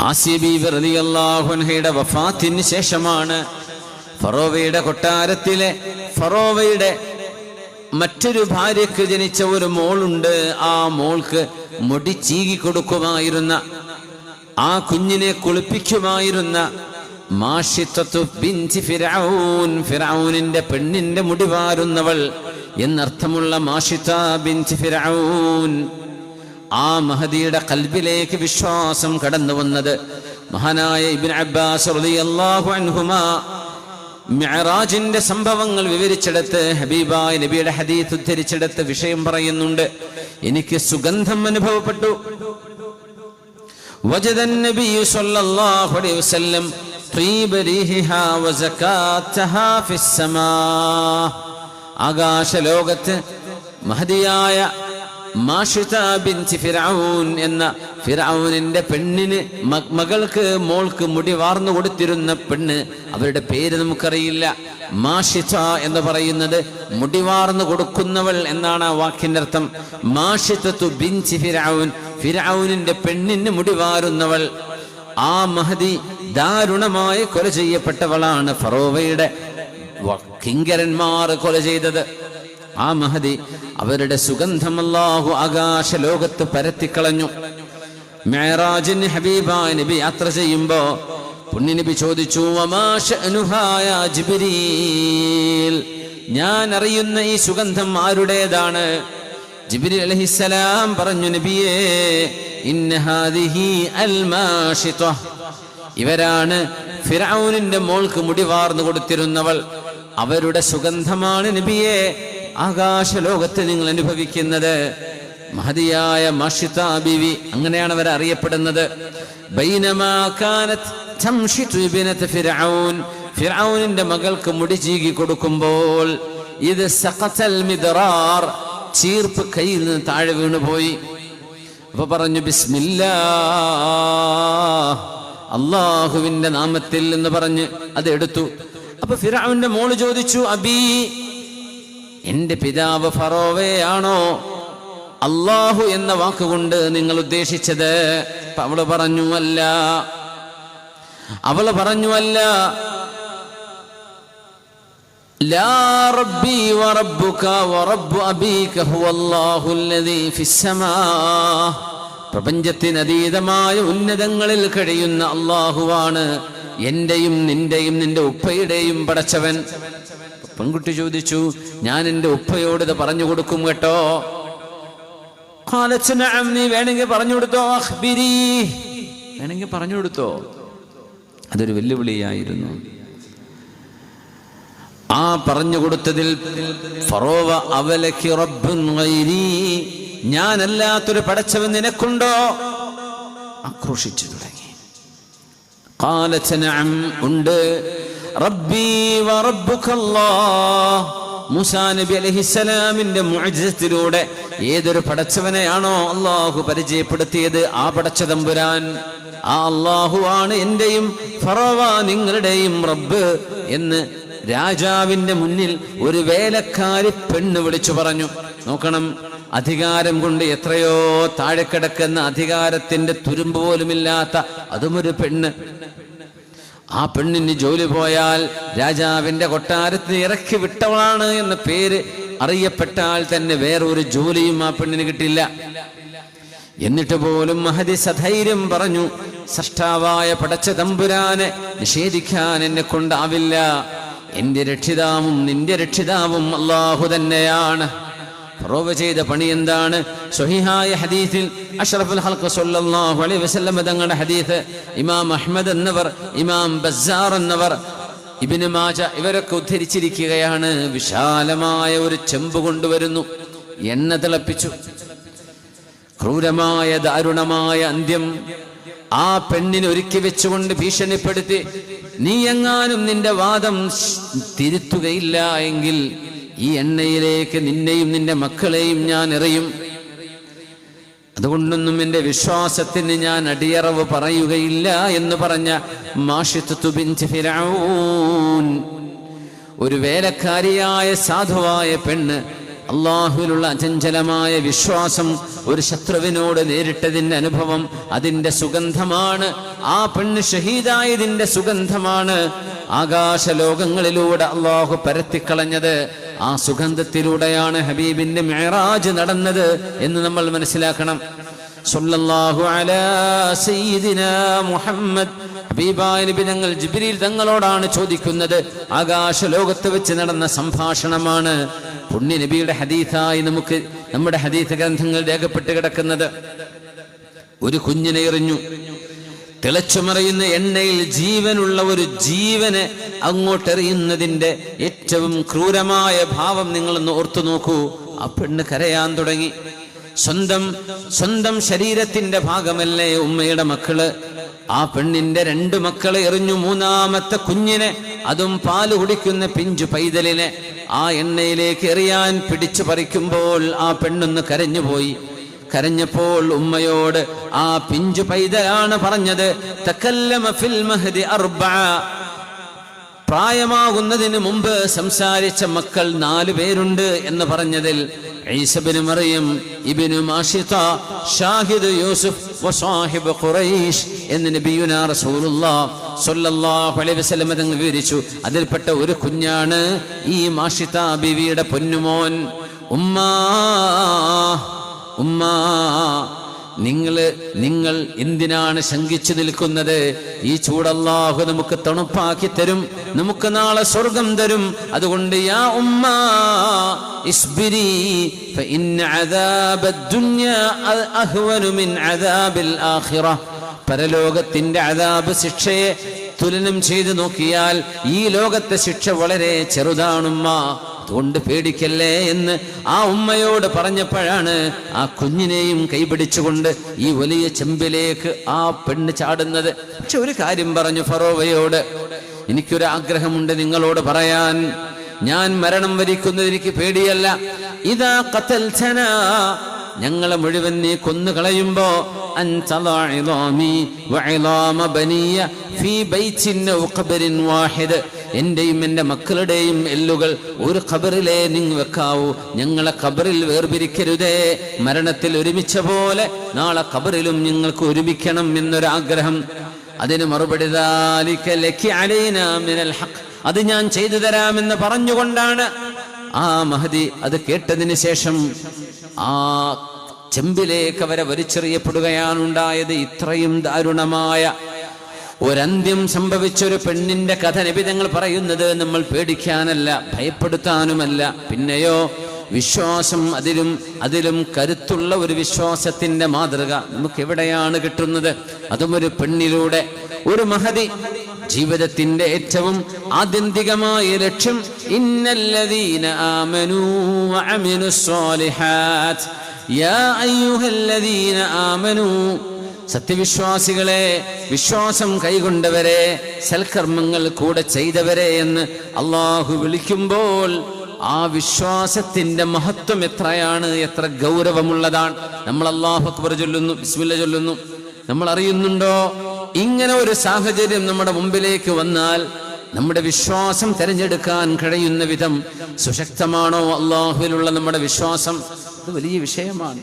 ആസിബിഹയുടെ വഫാത്തിന് ശേഷമാണ് ഫറോവയുടെ കൊട്ടാരത്തിലെ ഫറോവയുടെ മറ്റൊരു ഭാര്യക്ക് ജനിച്ച ഒരു മോളുണ്ട്. ആ മോൾക്ക് മുടി ചീകി കൊടുക്കുമായിരുന്ന ആ കുഞ്ഞിനെ കുളിപ്പിക്കുമായിരുന്ന ഫിറൌനിന്റെ പെണ്ണിന്റെ മുടി വാരുന്നവൾ എന്നർത്ഥമുള്ള മാഷിത്ത ബിൻ ഫിറഔൻ ആ മഹദിയുടെ കൽബിലേക്ക് വിശ്വാസം കടന്നു വന്നത് മഹാനായ ഇബിൻ അബ്ബാസ് മെഹറാജിന്റെ സംഭവങ്ങൾ വിവരിച്ചെടുത്ത് ഹബീബായ നബിയുടെ ഹദീത്ത് ഉദ്ധരിച്ചെടുത്ത് വിഷയം പറയുന്നുണ്ട്. എനിക്ക് സുഗന്ധം അനുഭവപ്പെട്ടു. ആകാശ ലോകത്ത് മഹതിയായ ഫിറഔൻ എന്ന ഫിറൌനിന്റെ പെണ്ണിന് മകൾക്ക് മോൾക്ക് മുടി വാർന്നു കൊടുത്തിരുന്ന പെണ്ണ് അവരുടെ പേര് നമുക്കറിയില്ല. മാഷിത എന്ന് പറയുന്നത് മുടി വാർന്നു കൊടുക്കുന്നവൾ എന്നാണ് ആ വാക്കിന്റെ അർത്ഥം. മാഷിത്തു ബിൻതി ഫിറൌൻ ഫിറൌനിന്റെ പെണ്ണിന് മുടി വാരുന്നവൾ. ആ മഹദി ദാരുണമായി കൊല ചെയ്യപ്പെട്ടവളാണ് ഫറോവയുടെ കിങ്കരന്മാർ കൊല ചെയ്തത്. ആ മഹദി അവരുടെ സുഗന്ധം അല്ലാഹു ആകാശ ലോകത്ത് പരത്തിക്കളഞ്ഞു. മേറാജിന് ഹബീബ നബി യാത്ര ചെയ്യുമ്പോ പുണ്യനബി ചോദിച്ചു "വമാ ശഅനുഹായ ജിബ്രീൽ? ഞാൻ അറിയുന്ന ഈ സുഗന്ധം ആരുടേതാണ്? ജിബിരി അലഹിസലാം പറഞ്ഞു നബിയേ ഇന്ന ഹാദിഹി അൽ ഇവരാണ് ഫിറൌനിന്റെ മോൾക്ക് മുടി വാർന്നു കൊടുത്തിരുന്നവൾ. അവരുടെ സുഗന്ധമാണ് നബിയെ ആകാശ ലോകത്ത് നിങ്ങൾ അനുഭവിക്കുന്നത്. മഹതിയായ മഷിത ബിവി അങ്ങനെയാണ് അവർ അറിയപ്പെടുന്നത്. മകൾക്ക് മുടി ചീകി കൊടുക്കുമ്പോൾ ഇത് ചീർപ്പ് കയ്യിൽ നിന്ന് താഴെ വീണുപോയി അപ്പൊ പറഞ്ഞു ബിസ്മില്ലാ. അള്ളാഹുവിന്റെ നാമത്തിൽ എന്ന് പറഞ്ഞ് അത് എടുത്തു. അപ്പൊ ഫിറാവിന്റെ മോൾ ചോദിച്ചു അബി എന്റെ പിതാവ് ഫറോവയാണോ? അള്ളാഹു എന്ന വാക്കുകൊണ്ട് നിങ്ങൾ ഉദ്ദേശിച്ചത്? അവൾ പറഞ്ഞു അല്ല അവൾ പറഞ്ഞു അല്ല പ്രപഞ്ചത്തിനതീതമായ ഉന്നതങ്ങളിൽ കഴിയുന്ന അള്ളാഹുവാണ് എന്റെയും നിന്റെയും നിന്റെ ഉപ്പയുടെയും പടച്ചവൻ. പെൺകുട്ടി ചോദിച്ചു ഞാൻ എന്റെ ഉപ്പയോട് ഇത് പറഞ്ഞു കൊടുക്കും കേട്ടോ? നീ വേണമെങ്കിൽ പറഞ്ഞു കൊടുത്തോ വേണമെങ്കിൽ പറഞ്ഞു കൊടുത്തോ? അതൊരു വെല്ലുവിളിയായിരുന്നു. ആ പറഞ്ഞു കൊടുത്തതിൽ ഫറോവ അവലക്ക് റബ്ബുൻ ഞാനല്ലാത്തൊരു പടച്ചവൻ നിനക്കുണ്ടോ? ആക്രോശിച്ചു തുടങ്ങി. قالت نعم ഉണ്ട് റബ്ബി വറബ്ബുക അല്ലാഹ് മൂസാ നബി അലൈഹിസ്സലാമിന്റെ മുഅ്ജിസത്തിലൂടെ ഏതൊരു പടച്ചവനെയാണോ അള്ളാഹു പരിചയപ്പെടുത്തിയത് ആ പടച്ച തമ്പുരാൻ ആ അള്ളാഹു ആണ് എന്റെയും ഫറവ നിങ്ങളുടെയും റബ്ബ് എന്ന് രാജാവിന്റെ മുന്നിൽ ഒരു വേലക്കാരി പെണ്ണ് വിളിച്ചു പറഞ്ഞു നോക്കണം അധികാരം കൊണ്ട് എത്രയോ താഴെ കിടക്കുന്ന അധികാരത്തിന്റെ തുരുമ്പ് പോലുമില്ലാത്ത അതുമൊരു പെണ്ണ്. ആ പെണ്ണിന് ജോലി പോയാൽ രാജാവിന്റെ കൊട്ടാരത്തിന് ഇറക്കി വിട്ടവളാണ് എന്ന പേര് അറിയപ്പെട്ടാൽ തന്നെ വേറൊരു ജോലിയും ആ പെണ്ണിന് കിട്ടില്ല. എന്നിട്ട് പോലും മഹതി സധൈര്യം പറഞ്ഞു സഷ്ടാവായ പടച്ച തമ്പുരാനെ നിഷേധിക്കാൻ എന്നെ കൊണ്ടാവില്ല. എന്റെ രക്ഷിതാവും നിന്റെ രക്ഷിതാവും അള്ളാഹു തന്നെയാണ്. ഫറോവ ചെയ്ത പണി എന്താണ്? സ്വഹിഹായ ഹദീസിൽ അഷ്റഫുൽ ഹൽക്ക് സല്ലല്ലാഹു അലൈഹി വസല്ലം തങ്ങളുടെ ഹദീസ് ഇമാം അഹ്മദ് എന്നവർ ഇമാം ബസ്സാർ എന്നവർ ഇബിന് മാജ ഇവരൊക്കെ ഉദ്ധരിച്ചിരിക്കുകയാണ്. വിശാലമായ ഒരു ചെമ്പ് കൊണ്ടുവരുന്നു. എണ്ണ തിളപ്പിച്ചു. ക്രൂരമായ ദാരുണമായ അന്ത്യം ആ പെണ്ണിനെ ഒരുക്കി വെച്ചുകൊണ്ട് ഭീഷണിപ്പെടുത്തി നീ എങ്ങാനും നിന്റെ വാദം തിരുത്തുകയില്ല എങ്കിൽ ഈ എണ്ണയിലേക്ക് നിന്നെയും നിന്റെ മക്കളെയും ഞാൻ എറിയും. അതുകൊണ്ടൊന്നും എന്റെ വിശ്വാസത്തിന് ഞാൻ അടിയറവ് പറയുകയില്ല എന്ന് പറഞ്ഞ ഒരു വേലക്കാരിയായ സാധുവായ പെണ്ണ് അള്ളാഹുവിലുള്ള അചഞ്ചലമായ വിശ്വാസം ഒരു ശത്രുവിനോട് നേരിട്ടതിന്റെ അനുഭവം അതിന്റെ സുഗന്ധമാണ്. ആ പെണ്ണ് ഷഹീദായതിന്റെ സുഗന്ധമാണ്. ആകാശലോകങ്ങളിലൂടെ അള്ളാഹു പരത്തിക്കളഞ്ഞത്. ആ സുഗന്ധത്തിലൂടെയാണ് ഹബീബിന്റെ മെഹറാജ് നടന്നത് എന്ന് നമ്മൾ മനസ്സിലാക്കണം. തങ്ങൾ ജിബ്രീൽ തങ്ങളോടാണ് ചോദിക്കുന്നത്. ആകാശ ലോകത്ത് വെച്ച് നടന്ന സംഭാഷണമാണ് പുണ്യ നബിയുടെ ഹദീസായി നമുക്ക് നമ്മുടെ ഹദീസ് ഗ്രന്ഥങ്ങൾ രേഖപ്പെട്ട് കിടക്കുന്നത്. ഒരു കുഞ്ഞിനെ എറിഞ്ഞു. തിളച്ചുമറിയുന്ന എണ്ണയിൽ ജീവനുള്ള ഒരു ജീവനെ അങ്ങോട്ടെറിയുന്നതിന്റെ ഏറ്റവും ക്രൂരമായ ഭാവം നിങ്ങളൊന്ന് ഓർത്തു നോക്കൂ. ആ പെണ്ണ് കരയാൻ തുടങ്ങി. സ്വന്തം സ്വന്തം ശരീരത്തിന്റെ ഭാഗമല്ലേ ഉമ്മയുടെ മക്കൾ? ആ പെണ്ണിന്റെ രണ്ട് മക്കളെ എറിഞ്ഞു. മൂന്നാമത്തെ കുഞ്ഞിനെ അതും പാൽ കുടിക്കുന്ന പിഞ്ചു പൈതലിനെ ആ എണ്ണയിലേക്ക് എറിയാൻ പിടിച്ചു പറിക്കുമ്പോൾ ആ പെണ്ണൊന്ന് കരഞ്ഞുപോയി. കരഞ്ഞപ്പോൾ ഉമ്മയോട് ആ പിഞ്ചു പൈതലാണ് പറഞ്ഞത് ഫിൽ മഹദി അർബഅ പ്രായമാകുന്നതിന് മുമ്പ് സംസാരിച്ച മക്കൾ നാലു പേരുണ്ട് എന്ന് പറഞ്ഞതിൽ ഈസബിന് മറിയം ഇബിനു മാഷിത ഷാഹിദ് യൂസുഫ് വസാഹിബ് ഖുറൈഷ് എന്ന് നബിയുന റസൂലുള്ളാഹ് സ്വല്ലല്ലാഹു അലൈഹി വസല്ലം തങ്ങൾ വിവരിച്ചു. അതിൽപ്പെട്ട ഒരു കുഞ്ഞാണ് ഈ മാഷിത ബിവിയുടെ പൊന്നുമോൻ. ഉമ്മാ ഉമ്മാ നിങ്ങൾ നിങ്ങൾ എന്തിനാണ് ശങ്കിച്ചു നിൽക്കുന്നത്? ഈ ചൂടല്ലാഹു നമുക്ക് തണുപ്പാക്കി തരും നമുക്ക് നാളെ സ്വർഗം തരും. അതുകൊണ്ട് യാ ഉമ്മ ഇസ്ബിരി പരലോകത്തിന്റെ അതാബ് ശിക്ഷയെ തുലനം ചെയ്തു നോക്കിയാൽ ഈ ലോകത്തെ ശിക്ഷ വളരെ ചെറുതാണുമ്മ. അതുകൊണ്ട് പേടിക്കല്ലേ എന്ന് ആ ഉമ്മയോട് പറഞ്ഞപ്പോഴാണ് ആ കുഞ്ഞിനെയും കൈപിടിച്ചുകൊണ്ട് ഈ വലിയ ചെമ്പിലേക്ക് ആ പെണ്ണ് ചാടുന്നത്. പക്ഷെ ഒരു കാര്യം പറഞ്ഞു ഫറോവയോട്. എനിക്കൊരു ആഗ്രഹമുണ്ട് നിങ്ങളോട് പറയാൻ. ഞാൻ മരണം വരിക്കുന്നത് എനിക്ക് പേടിയല്ല. ഇതാ കത്തൽ ഞങ്ങളെ മുഴുവൻ നീ കൊന്നു കളയുമ്പോ എന്റെയും എന്റെ മക്കളുടെയും എല്ലുകൾ ഒരു ഖബറിലേ നിങ്ങൾ വെക്കാവൂ. ഞങ്ങളെ ഖബറിൽ വേർപിരിക്കരുതേ. മരണത്തിൽ ഒരുമിച്ച പോലെ നാളെ ഖബറിലും നിങ്ങൾക്ക് ഒരുമിക്കണം എന്നൊരാഗ്രഹം. അതിന് മറുപടി അത് ഞാൻ ചെയ്തു തരാമെന്ന് പറഞ്ഞുകൊണ്ടാണ് ആ മഹതി അത് കേട്ടതിന് ശേഷം ആ ചെമ്പിലേക്ക് അവരെ വലിച്ചെറിയപ്പെടുകയാണ് ഉണ്ടായത് ഇത്രയും ദാരുണമായ ഒരന്ത്യം സംഭവിച്ച ഒരു പെണ്ണിന്റെ കഥ നിബിതങ്ങൾ പറയുന്നത് നമ്മൾ പേടിക്കാനല്ല ഭയപ്പെടുത്താനുമല്ല. പിന്നെയോ വിശ്വാസം അതിലും അതിലും കരുത്തുള്ള ഒരു വിശ്വാസത്തിന്റെ മാതൃക നമുക്ക് എവിടെയാണ് കിട്ടുന്നത്? അതും ഒരു പെണ്ണിലൂടെ. ഒരു മഹതി ജീവിതത്തിന്റെ ഏറ്റവും ആത്യന്തികമായ ലക്ഷ്യം ഇന്നല്ലദീന ആമനൂ വഅമിലു സ്വാലിഹാത്ത്. യാ ആമനൂ. സത്യവിശ്വാസികളെ വിശ്വാസം കൈകൊണ്ടവരെ സൽക്കർമ്മങ്ങൾ കൂടെ ചെയ്തവരെ എന്ന് അള്ളാഹു വിളിക്കുമ്പോൾ ആ വിശ്വാസത്തിന്റെ മഹത്വം എത്രയാണ് എത്ര ഗൗരവമുള്ളതാണ്. നമ്മൾ അള്ളാഹു അക്ബർ ചൊല്ലുന്നു ബിസ്മില്ല ചൊല്ലുന്നു. നമ്മൾ അറിയുന്നുണ്ടോ? ഇങ്ങനെ ഒരു സാഹചര്യം നമ്മുടെ മുമ്പിലേക്ക് വന്നാൽ നമ്മുടെ വിശ്വാസം തിരഞ്ഞെടുക്കാൻ കഴിയുന്ന വിധം സുശക്തമാണോ അള്ളാഹുവിലുള്ള നമ്മുടെ വിശ്വാസം? അത് വലിയ വിഷയമാണ്.